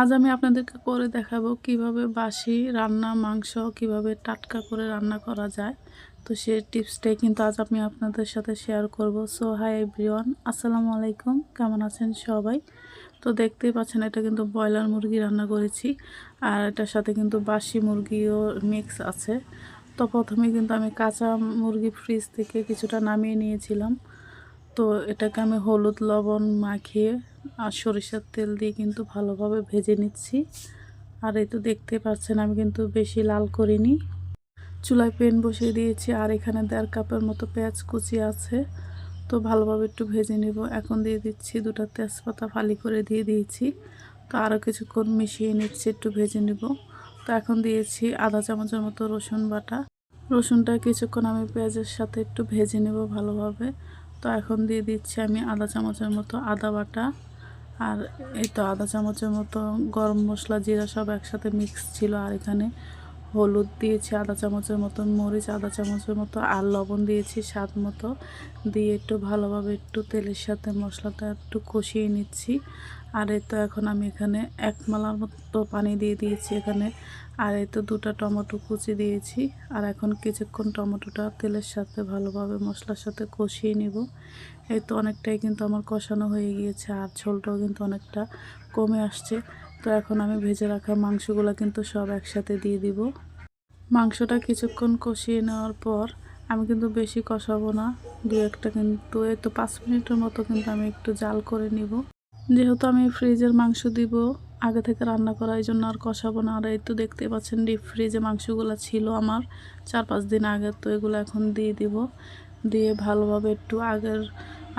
আজ আমি আপনাদেরকে করে দেখাবো কীভাবে বাসি রান্না, মাংস কীভাবে টাটকা করে রান্না করা যায়। তো সেই টিপসটাই কিন্তু আজ আমি আপনাদের সাথে শেয়ার করব। সো হাই এভরিওয়ান আসসালামু আলাইকুম, কেমন আছেন সবাই? তো দেখতেই পাচ্ছেন, এটা কিন্তু ব্রয়লার মুরগি রান্না করেছি আর এটার সাথে কিন্তু বাসি মুরগিও মিক্স আছে। তো প্রথমে কিন্তু আমি কাঁচা মুরগি ফ্রিজ থেকে কিছুটা নামিয়ে নিয়েছিলাম। তো এটাকে আমি হলুদ, লবণ মাখিয়ে আর সরিষার তেল দিয়ে কিন্তু ভালোভাবে ভেজে নিচ্ছি। আর এই তো দেখতে পাচ্ছেন, আমি কিন্তু বেশি লাল করিনি। চুলায় পেন বসিয়ে দিয়েছি, আর এখানে দেড় কাপের মতো পেঁয়াজ কুচি আছে। তো ভালোভাবে একটু ভেজে নিব। এখন দিয়ে দিচ্ছি দুটো তেজপাতা ফালি করে দিয়ে দিয়েছি। তো আরও কিছুক্ষণ মিশিয়ে নিচ্ছি, একটু ভেজে নেব। তো এখন দিয়েছি আধা চামচের মতো রসুন বাটা। রসুনটা কিছুক্ষণ আমি পেঁয়াজের সাথে একটু ভেজে নেব ভালোভাবে। তো এখন দিয়ে দিচ্ছি আমি আধা চামচের মতো আদা বাটা। আর এই তো আধা চামচের মতো গরম মশলা, জিরা সব একসাথে মিক্স ছিল আর এখানে হলুদ দিয়েছি আধা চামচের মতো মরিচ আধা চামচের মতো, আর লবণ দিয়েছি স্বাদ মতো। দিয়ে একটু ভালোভাবে একটু তেলের সাথে মশলাটা একটু কষিয়ে নিচ্ছি। আর এই তো এখন আমি এখানে এক মালার মতো পানি দিয়ে দিয়েছি এখানে। আর এই তো দুটো টমেটো কুচি দিয়েছি। আর এখন কিছুক্ষণ টমেটোটা তেলের সাথে ভালোভাবে মশলার সাথে কষিয়ে নিব। এই তো অনেকটাই কিন্তু আমার কষানো হয়ে গিয়েছে, আর ঝোলটাও কিন্তু অনেকটা কমে আসছে। তো এখন আমি ভেজে রাখা মাংসগুলো কিন্তু সব একসাথে দিয়ে দিব। মাংসটা কিছুক্ষণ কষিয়ে নেওয়ার পর আমি কিন্তু বেশি কষাবো না। দু একটা কিন্তু, এই তো পাঁচ মিনিটের মতো কিন্তু আমি একটু জাল করে নিব। যেহেতু আমি ফ্রিজের মাংস দিব, আগে থেকে রান্না করা, এই জন্য আর কষাবো না। আর এই তো দেখতে পাচ্ছেন ডিপ ফ্রিজে মাংসগুলো ছিল আমার চার পাঁচ দিন আগে, তো এগুলো এখন দিয়ে দিব। দিয়ে ভালোভাবে একটু আগের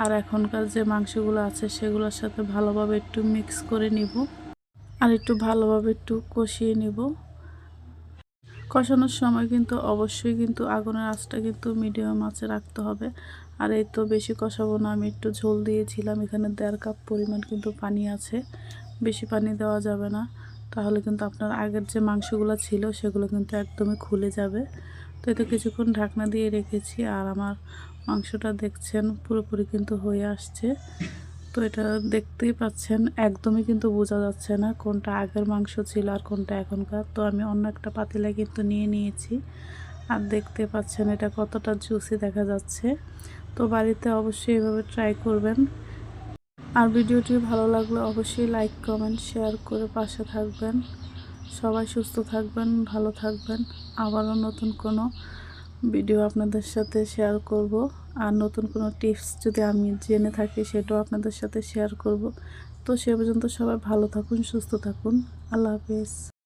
আর এখনকার যে মাংসগুলো আছে, সেগুলোর সাথে ভালোভাবে একটু মিক্স করে নিব। আর একটু ভালোভাবে একটু কষিয়ে নিব। কষানোর সময় কিন্তু অবশ্যই কিন্তু আগুনের আঁচটা কিন্তু মিডিয়াম আঁচে রাখতে হবে। আর এই তো বেশি কষাবো না, আমি একটু ঝোল দিয়েছিলাম, এখানে দেড় কাপ পরিমাণ কিন্তু পানি আছে। বেশি পানি দেওয়া যাবে না, তাহলে কিন্তু আপনার আগের যে মাংসগুলো ছিল সেগুলো কিন্তু একদমই খুলে যাবে। তো এতে কিছুক্ষণ ঢাকনা দিয়ে রেখেছি, আর আমার মাংসটা দেখছেন পুরোপুরি কিন্তু হয়ে আসছে। তো এটা দেখতেই পাচ্ছেন, একদমই কিন্তু বোঝা যাচ্ছে না কোনটা আগের মাংস ছিল আর কোনটা এখনকার। তো আমি অন্য একটা পাতিলা কিন্তু নিয়ে নিয়েছি আর দেখতে পাচ্ছেন এটা কতটা জুসি দেখা যাচ্ছে। তো বাড়িতে অবশ্যই এভাবে ট্রাই করবেন। আর ভিডিওটি ভালো লাগলে অবশ্যই লাইক, কমেন্ট, শেয়ার করে পাশে থাকবেন। সবাই সুস্থ থাকবেন, ভালো থাকবেন। আবারও নতুন কোনো ভিডিও আপনাদের সাথে শেয়ার করব। আর নতুন কোনো টিপস যদি আমি জেনে থাকি, সেটাও আপনাদের সাথে শেয়ার করব। তো সে পর্যন্ত সবাই ভালো থাকুন, সুস্থ থাকুন। আল্লাহ হাফিজ।